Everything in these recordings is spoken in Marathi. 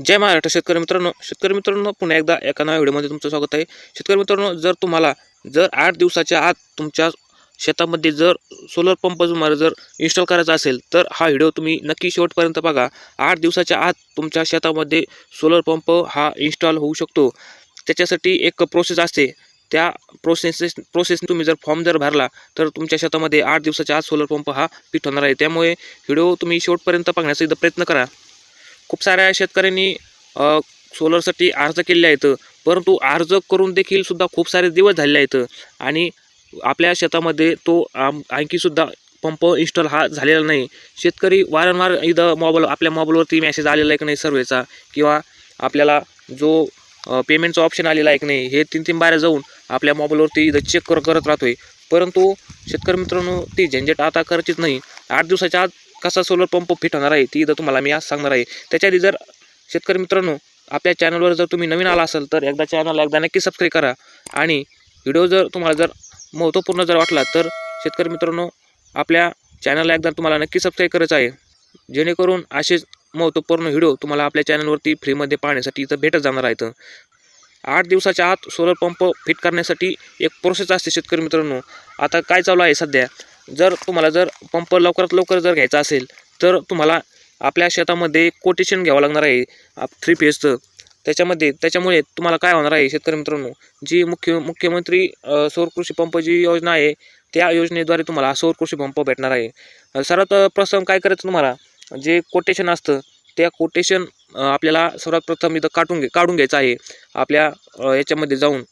जय महाराष्ट्र. शेतकरी मित्रांनो शेतकरी मित्रांनो पुन्हा एकदा एका नव्या व्हिडिओमध्ये तुमचं स्वागत आहे. शेतकरी मित्रांनो जर तुम्हाला जर आठ दिवसाच्या आत तुमच्या शेतामध्ये जर सोलर पंप तुम्हाला जर इन्स्टॉल करायचा असेल तर हा व्हिडिओ तुम्ही नक्की शेवटपर्यंत बघा. आठ दिवसाच्या आत तुमच्या शेतामध्ये सोलर पंप हा इन्स्टॉल होऊ शकतो. त्याच्यासाठी एक प्रोसेस असते. त्या प्रोसेस प्रोसेस तुम्ही जर फॉर्म जर भरला तर तुमच्या शेतामध्ये आठ दिवसाच्या आत सोलर पंप हा फिट होणार आहे. त्यामुळे व्हिडिओ तुम्ही शेवटपर्यंत बघण्याचा एकदा प्रयत्न करा. खूप साऱ्या शेतकऱ्यांनी सोलरसाठी अर्ज केले आहेत. परंतु अर्ज करून देखील सुद्धा खूप सारे दिवस झालेले आहेत. आणि आपल्या शेतामध्ये तो आम- आणखीसुद्धा पंप इन्स्टॉल हा झालेला नाही. शेतकरी वारंवार इथं मोबाईल आपल्या मोबाईलवरती मेसेज आलेला आहे की नाही सर्वेचा? किंवा आपल्याला जो पेमेंटचा ऑप्शन आलेला आहे की नाही हे तीन तीन बाऱ्या जाऊन आपल्या मोबाईलवरती इथं चेक कर करत राहतोय. परंतु शेतकरी मित्रांनो ती झंझट आता करायचीच नाही. आठ दिवसाच्या आत कसा सोलर पंप फिट होणार आहे ती इथं तुम्हाला मी आज सांगणार आहे. त्याच्या आधी जर शेतकरी मित्रांनो आपल्या चॅनलवर जर तुम्ही नवीन आला असाल तर एकदा चॅनलला एकदा नक्की सबस्क्राईब करा. आणि व्हिडिओ जर तुम्हाला जर महत्त्वपूर्ण जर वाटला तर शेतकरी मित्रांनो आपल्या चॅनलला एकदा तुम्हाला नक्की सबस्क्राईब करायचं आहे. जेणेकरून असेच महत्त्वपूर्ण व्हिडिओ तुम्हाला आपल्या चॅनलवरती फ्रीमध्ये पाहण्यासाठी इथं भेटत जाणार आहेत. आठ दिवसाच्या आत सोलर पंप फिट करण्यासाठी एक प्रोसेस असते शेतकरी मित्रांनो. आता काय चालू आहे सध्या? जर तुम्हाला जर पंप लवकरात लवकर जर घ्यायचा असेल तर तुम्हाला आपल्या शेतामध्ये कोटेशन घ्यावं लागणार आहे थ्री फेजचं त्याच्यामध्ये त्याच्यामुळे तुम्हाला काय होणार आहे शेतकरी मित्रांनो जी मुख्य मुख्यमंत्री सौर कृषी पंप जी योजना आहे त्या योजनेद्वारे तुम्हाला सौर कृषी पंप भेटणार आहे. सर्वात प्रथम काय करायचं तुम्हाला जे कोटेशन असतं त्या कोटेशन आपल्याला सर्वात प्रथम इथं काटून घे काढून घ्यायचं आहे. आपल्या याच्यामध्ये जाऊन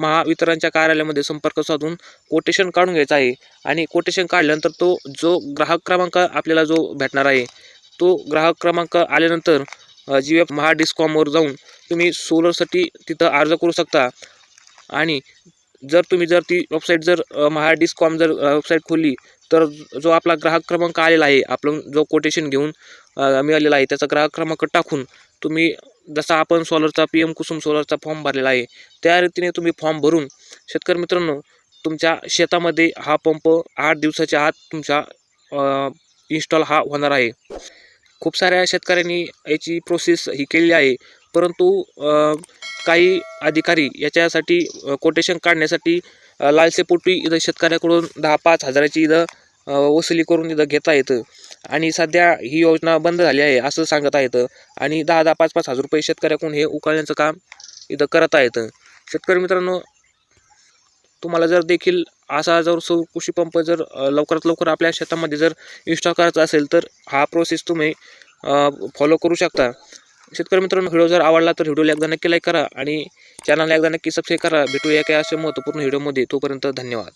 महावितरणच्या कार्यालयामध्ये संपर्क साधून कोटेशन काढून घ्यायचं आहे. आणि कोटेशन काढल्यानंतर तो जो ग्राहक क्रमांक आपल्याला जो भेटणार आहे तो ग्राहक क्रमांक आल्यानंतर जी एफ महा डिस्कॉमवर जाऊन तुम्ही सोलरसाठी तिथं अर्ज करू शकता. आणि जर तुम्ही जर ती वेबसाईट जर महा डिस्कॉम जर वेबसाईट खोलली तर जो आपला ग्राहक क्रमांक आलेला आहे आपण जो कोटेशन घेऊन मिळालेला आहे त्याचा ग्राहक क्रमांक टाकून तुम्ही जसा आपण सोलरचा पी एम कुसुम सोलरचा फॉर्म भरलेला आहे त्या रीतीने तुम्ही फॉर्म भरून शेतकरी मित्रांनो तुमच्या शेतामध्ये हा पंप आठ दिवसाच्या आत तुमच्या इन्स्टॉल हा होणार आहे. खूप साऱ्या शेतकऱ्यांनी याची प्रोसेस ही केलेली आहे परंतु काही अधिकारी याच्यासाठी कोटेशन काढण्यासाठी लालसेपोटी इथं शेतकऱ्याकडून दहा पाच हजाराची इथं वसुली करून इथं घेता येतं आणि सध्या ही योजना बंद झाली आहे असं सांगत आहेत. आणि दहा दहा पाच पाच हजार रुपये शेतकऱ्याकडून हे उकळण्याचं काम इथं करत आहेत. शेतकरी मित्रांनो तुम्हाला जर देखील असा जर सौर कृषी पंप जर लवकरात लवकर आपल्या शेतामध्ये जर इन्स्टॉल करायचा असेल तर हा प्रोसेस तुम्ही फॉलो करू शकता. शेतकरी मित्रांनो व्हिडिओ जर आवडला तर व्हिडिओला एकदा नक्की लाईक करा आणि चॅनलला एकदा नक्की सबस्क्राईब करा. भेटूया काय अशा महत्त्वपूर्ण व्हिडिओमध्ये तोपर्यंत धन्यवाद.